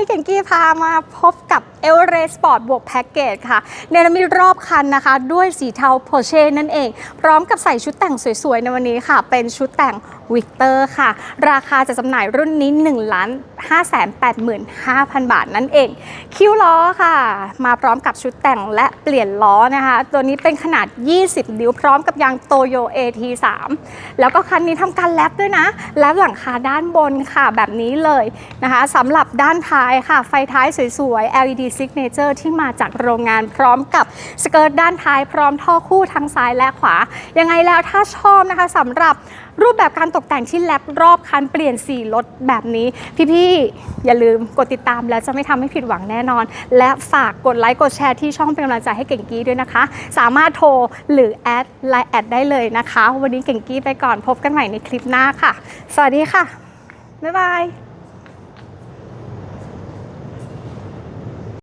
นี้เก่งกี้พามาพบ กับเอลเรสปอร์ตบวกแพ็กเกจค่ะเนรมิตรอบคันนะคะ ด้วยสีเทาโพเช่นั่นเอง พร้อมกับใส่ชุดแต่งสวยๆ ในวันนี้ค่ะ เป็นชุดแต่งวิกเตอร์ค่ะ ราคาจะจำหน่ายรุ่นนี้1ล้าน5 8 5 0 0 0 บาทนั่นเอง คิ้วล้อค่ะ มาพร้อมกับชุดแต่งและเปลี่ยนล้อนะคะ ตัวนี้เป็นขนาด 20 นิ้วพร้อมกับยางโตโย AT3 แล้วก็คันนี้ทำการแลปด้วยนะ แลปหลังคาด้านบนค่ะแบบนี้เลยนะคะสำหรับด้านท้ายค่ะ ไฟท้ายสวยๆ LED Signature ที่มาจากโรงงานพร้อมกับสเกิร์ตด้านท้ายพร้อมท่อคู่ทั้งซ้ายและขวา ยังไงแล้วถ้าชอบนะคะสำหรับรูปแบบการตกแต่งที่แลปรอบคันเปลี่ยนสีรถแบบนี้ พี่ๆ อย่าลืมกดติดตามแล้วจะไม่ทำให้ผิดหวังแน่นอน และฝากกดไลค์กดแชร์ที่ช่องเป็นกำลังใจให้เก่งกี้ด้วยนะคะ สามารถโทรหรือแอดไลน์แอดได้เลยนะคะ วันนี้เก่งกี้ไปก่อนพบกันใหม่ในคลิปหน้าค่ะ สวัสดีค่ะ บ๊ายบาย